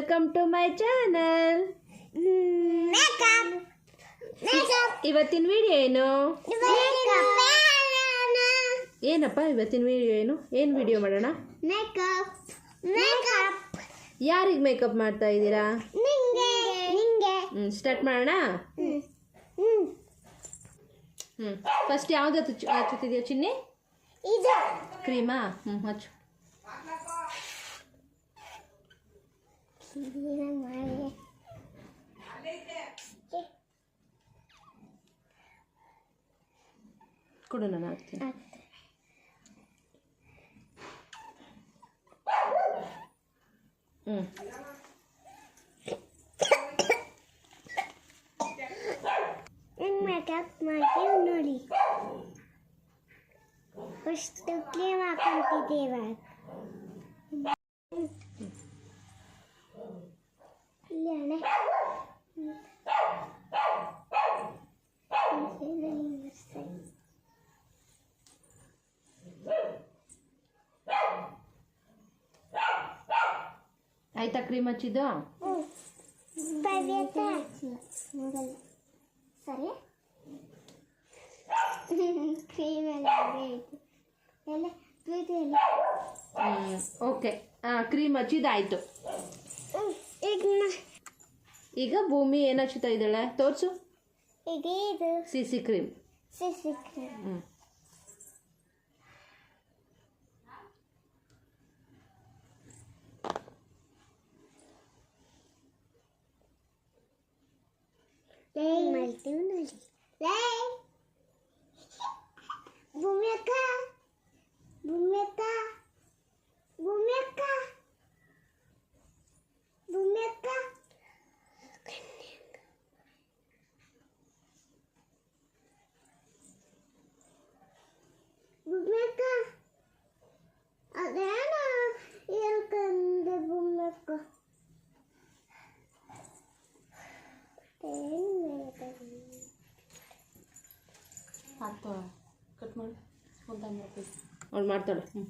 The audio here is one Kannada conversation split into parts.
ವೆಲ್ಕಮ್ ಟು ಮೈ ಚಾನಲ್ ಇವತ್ತಿನ ವಿಡಿಯೋ ಏನು? ಏನಪ್ಪ ಇವತ್ತಿನ ವಿಡಿಯೋ ಏನು? ಏನು ವಿಡಿಯೋ ಮಾಡೋಣ? ಯಾರಿಗ ಮೇಕಪ್ ಮಾಡ್ತಾ ಇದ್ದೀರಾ? ಹ್ಞೂ ಸ್ಟಾರ್ಟ್ ಮಾಡೋಣ? ಹ್ಮ್. ಹ್ಞೂ ಫಸ್ಟ್ ಯಾವ್ದು ಹಚ್ಚುತ್ತಿದ್ಯಾ ಚಿನ್ನಿ? ಕ್ರೀಮಾ? ಹ್ಞೂ ಹಚ್ಚು. ಕೊಡು ನಾನು ಹಾಕ್ತೀನಿ ಹ್ಞೂ ಹೆಂಗ್ ಮೇಕಪ್ ಮಾಡ್ತೀವಿ ನೋಡಿ ಫಸ್ಟ್ ಕ್ರೀಮ್ ಹಾಕೊಂತಿದ್ದೇವೆ ശരിയാണ് Hai ta crema ci do? Mm. Spaventa. Crema la vedi. Eh, ok, ah, crema ci dai tu. ಈಗ ಭೂಮಿ ಏನು ಹಚ್ಚುತ್ತಾ ಇದ್ದಾಳೆ? ತೋರಿಸು. ಇದೇ ಇದು. C C cream. CC cream. ಹ್ಞೂ ಮಾಡ್ತೀವಿ ನೋಡಿ ಲೇ ಭೂಮಿ ಅಕ್ಕ ಭೂಮಿ ಅಕ್ಕ ಭೂಮಿ ಅಕ್ಕ ಭೂಮಿ ಅಕ್ಕ ಭೂಮಿ ಅಕ್ಕ ಅದೇನ ಹೇಳ್ಕಂದೆ ಭೂಮಿ ಅಕ್ಕ ಏನು ಹೇಳ್ಕಂದೆ ಮಾಡ್ತಾಳ ಕಟ್ ಮಾಡಿ. ಅವ್ಳು ಮಾಡ್ತಾಳೆ. ಹ್ಞೂ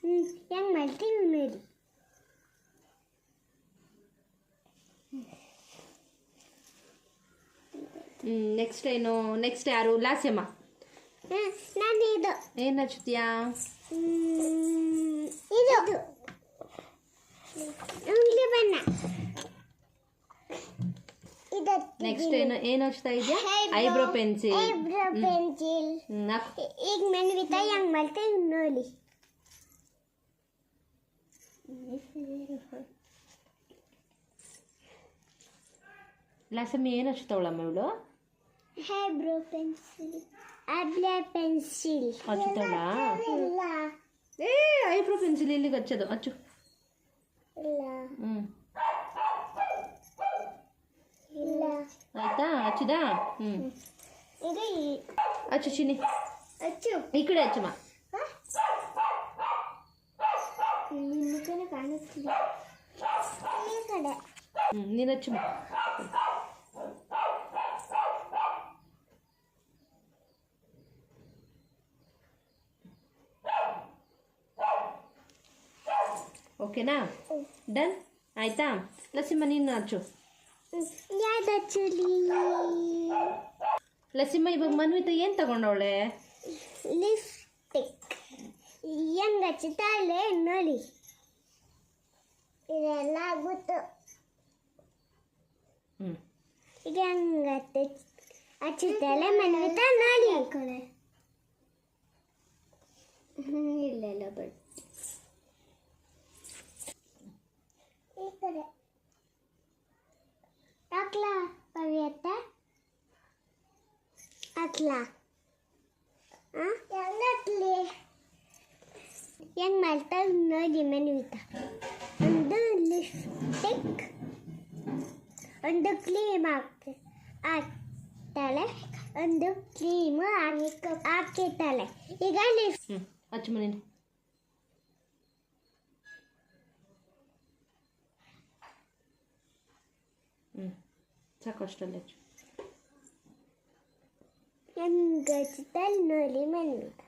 ಹ್ಞೂ ಹೆಂಗೆ ಮಾಡ್ತೀವಿ ನೋಡಿ. ಹ್ಞೂ ನೆಕ್ಸ್ಟ್ ಏನು ನೆಕ್ಸ್ಟ್ ಯಾರು? ಲಾಸ್ಯಮ್ಮ. ನಾನು ಇದು ಏನು ಹಚ್ಚುತ್ತೀಯಾ ಹ್ಮ್, ಇದು. ಅಂಗ್ಲಿ ಬಣ್ಣ ನೆಕ್ಸ್ಟ್ ಏನು ಏನು ಹಚ್ತಾ ಇದೆಯಾ? ಐಬ್ರೋ ಪೆನ್ಸಿಲ್ ಐಬ್ರೋ ಪೆನ್ಸಿಲ್ ಈಗ ಮನ್ವಿತ ಹೆಂಗ್ ಮಾಡ್ತೇವೆ ನೋಡಿ. ಲಸಮಿ ಏನು ಹಚ್ತಾವಳಮ್ಮ ಇವಳು? ಐಬ್ರೋ ಪೆನ್ಸಿಲ್ ಐಬ್ರೋ ಪೆನ್ಸಿಲ್ ಹಚ್ಚುತ್ತಾಳ ಇಲ್ಲ ಏ ಐಬ್ರೋ ಪೆನ್ಸಿಲ್ ಇಲ್ಲಿಗೆ ಹಚ್ಚೋದು ಹಚ್ಚು ಇಲ್ಲ ಹ್ಞೂ ಇಲ್ಲ ಆಯ್ತಾ ಹಚ್ಚಿದಾ ಹ್ಞೂ ಇದು ಈ- ಹಚ್ಚು ಚಿನ್ನಿ ಅಚ್ಚು ಈ ಕಡೆ ಹಚ್ಚಮ್ಮ ನಿಮ್ಮಕ್ಕನ ಕಾಣಿಸ್ತಿಲ್ಲ ಈ ಕಡೆ ಹ್ಞೂ ನೀನು ಹಚ್ಚಮ್ಮ ಓಕೆನಾ? ಡನ್? ಆಯ್ತಾ? ಲಸಿಮ್ಮ ನೀನು ಹಚ್ಚು ಲಸಿಮ್ಮ ಇವಾಗ ಮನ್ವಿತ ಏನು ತಗೊಂಡವಳೆ? ಲಿಪ್ಸ್ಟಿಕ್. ಹೆಂಗ ಹಚ್ಚುತ್ತಾಳೆ ನೋಡಿ ಇದೆಲ್ಲ ಗೊತ್ತು ಹ್ಞೂ ಈಗ ಹೆಂಗ ಹಚ್ಚುತ್ತಾಳೆ ಮನ್ವಿತ ನೋಡಿ ಇಲ್ಲ ಇಲ್ಲ ಬಟ್ ಕಡೆ ಹಾಕ್ಲಾ ಪವಿಯತ್ತ ಹಾಕ್ಲಾ ಹೆಂಗ ಹಾಕ್ಲಿ ಹೆಂಗ್ ಮಾಡ್ತಾಳೆ ನೋಡಿ ಮನ್ವಿತ ಒಂದು ಲಿಪ್ಸ್ಟಿಕ್ ಒಂದು ಕ್ಲೀಮ್ ಹಾಕಿ ಹಾಕ್ತಾಳೆ. ಒಂದು ಕ್ರೀಮ್ ಹಾಕಿರ್ತಾಳೆ. ಈಗ ಲಿಪ್ ಹ್ಞೂ ಹಚ್ಚಮ್ಮ sacoștăleci. Am găsit al nolii mănâncă.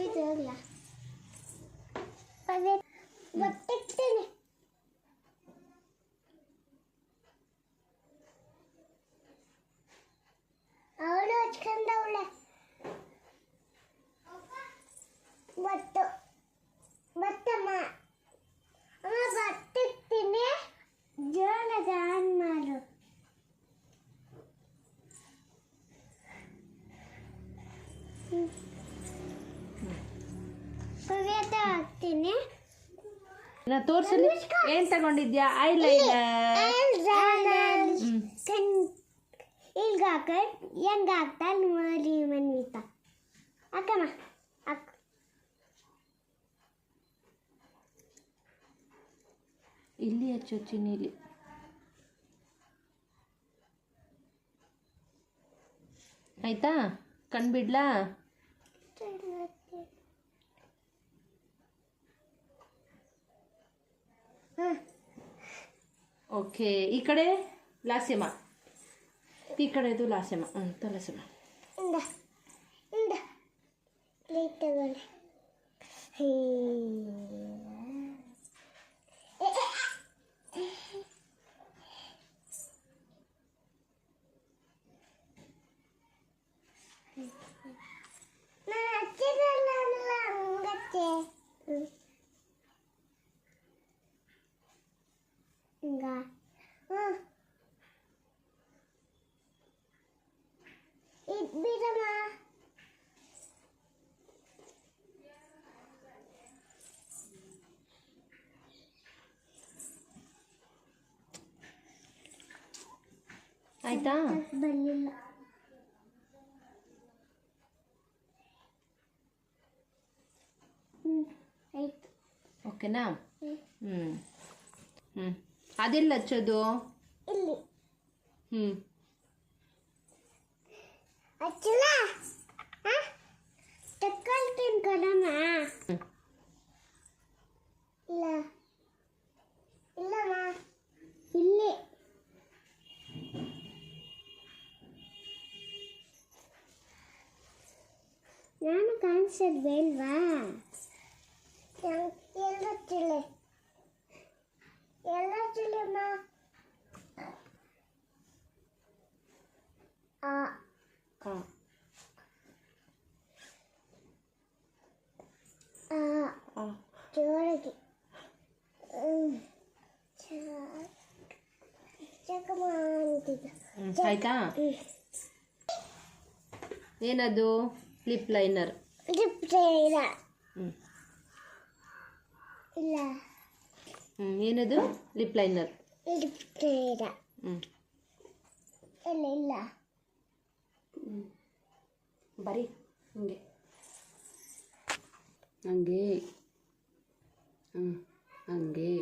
videolar. Evet. Bak seni. Ağır açkan da ulaşsın. ನಾ ತೋರ್ಸಲಿ ಏನು ತಗೊಂಡಿದ್ಯಾ? ಐಲೈನರ್ ಈಗ ಹಾಕ ಹೆಂಗ ಹಾಕ್ತಾಳ ನೋಡಿ ಮನ್ವಿತ. ಅಕ್ಕ ಇಲ್ಲಿ ಹಚ್ಚು ಚಿನ್ನಿಲಿ ಆಯ್ತಾ? ಕಣ್ಬಿಡ್ಲಾ ओके इकडे लासेमा तिकडे तू लासेमा तो लासेमा Later. Hey. ಬಿಡಮ್ಮ. ಆಯ್ತಾ? ಹ್ಞೂ ಆಯ್ತು. ಓಕೆನಾ? ಹ್ಞೂ ಹ್ಞೂ ಅದೆಲ್ಲ ಹಚ್ಚೋದು ಹ್ಞೂ ಹಚ್ಚಿಲ್ಲ ಹಾಂ ತಗೊಳ್ತೀನಿ ಕಣಮ್ಮ ಹ್ಞೂ ಇಲ್ಲ ಇಲ್ಲಮ್ಮ ಇಲ್ಲಿ ನಾನು ಕಾಣಿಸೋದು ಬೇಲ್ವಾ ಎಲ್ಲ ಚಿಲ್ಲೆ ಎಲ್ಲ ಚಿಲ್ಲಮ್ಮ ಆ ಹಾಂ ಆ ಹಾಂ ಜೋರಾಗಿ ಹ್ಮ್. ಚಕಮ ಅಂತಿದ್ದ ಹ್ಞೂ ಆಯ್ತಾ ಹ್ಮ್. ಏನದು ಲಿಪ್ ಲೈನರ್ ಜಿಪ್ರೆ ಇಲ್ಲ ಹ್ಞೂ ಇಲ್ಲ ಹ್ಞೂ ಏನದು ಲಿಪ್ ಲೈನರ್ ಜಿಪ್ರೆ ಇಲ್ಲ ಹ್ಞೂ ಇಲ್ಲ ಇಲ್ಲ ಬರೀ ಹಿಂಗೆ. ಹಂಗೆ. ಹ್ಞೂ ಹಂಗೆ.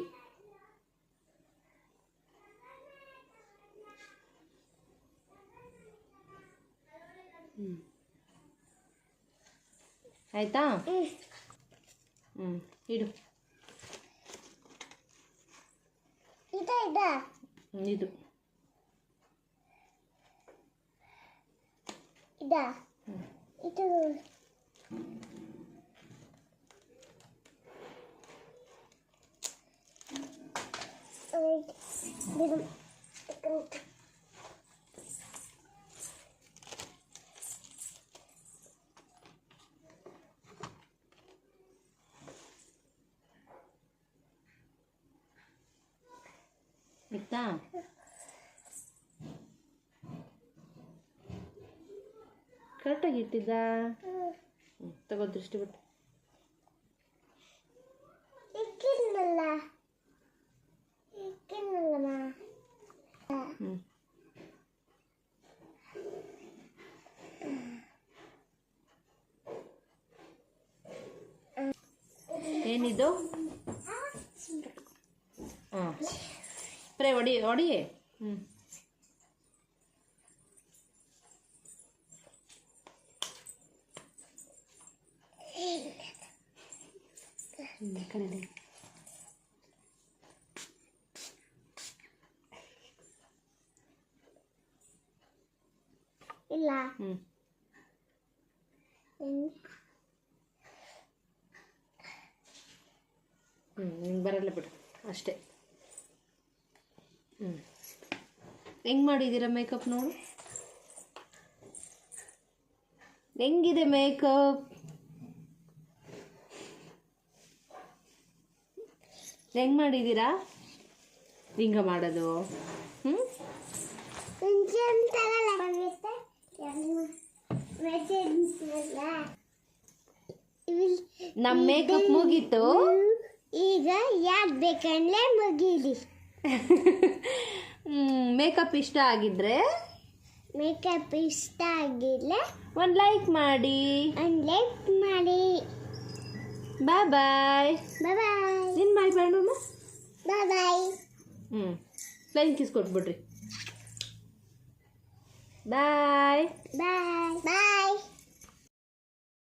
ಹ್ಞೂ ಆಯಿತಾ. ಹ್ಞೂ ಇಡು. ಇದ. Ida. Hmm. Itu. Wait. ಕರೆಕ್ಟಾಗಿ ಇಟ್ಟಿದ್ದ. ತಗೋ ದೃಷ್ಟಿ ಬಿಟ್ಟು. ಏನಿದು? ಹಾಂ ಸ್ಪ್ರೇ ಹೊಡಿ ಹೊಡಿ. ಹ್ಞೂ ಈ ಕಡೆ ಇದೆ. ಇಲ್ಲ ಹ್ಞೂ ಹ್ಮ್. ಹ್ಞೂ ನಿಂಗೆ ಬರಲ್ಲ ಬಿಡು ಅಷ್ಟೇ ಹ್ಞೂ ಹೆಂಗೆ ಮಾಡಿದ್ದೀರಾ ಮೇಕಪ್ ನೋಡು ಹೆಂಗಿದೆ ಮೇಕಪ್ ಹೆಂಗೆ ಮಾಡಿದ್ದೀರಾ ಲಿಂಗ ಮಾಡೋದು. ಹ್ಞೂ ನಮ್ಮ ಮೇಕಪ್ ಮುಗೀತು. ಈಗ ಯಾಕೆ ಬೇಕಂದ್ರೆ ಮುಗೀಲಿ. ಮೇಕಪ್ ಇಷ್ಟ ಆಗಿದ್ರೆ? ಮೇಕಪ್ ಇಷ್ಟ ಆಗಿಲ್ಲ ಒಂದು ಲೈಕ್ ಮಾಡಿ. ಒಂದು ಲೈಕ್ ಮಾಡಿ. ಬಾಯ್ ಬಾಯ್ ಬಾಯ್ ಬಾಯ್ ಬೇಡಮ್ಮ ಬಾಯ್ ಬಾಯ್ ಹ್ಞೂ ಫ್ಲೈನ್ ಕಿಸ್ ಕೊಟ್ಬಿಡ್ರಿ. ಬಾಯ್ ಬಾಯ್ ಬಾಯ್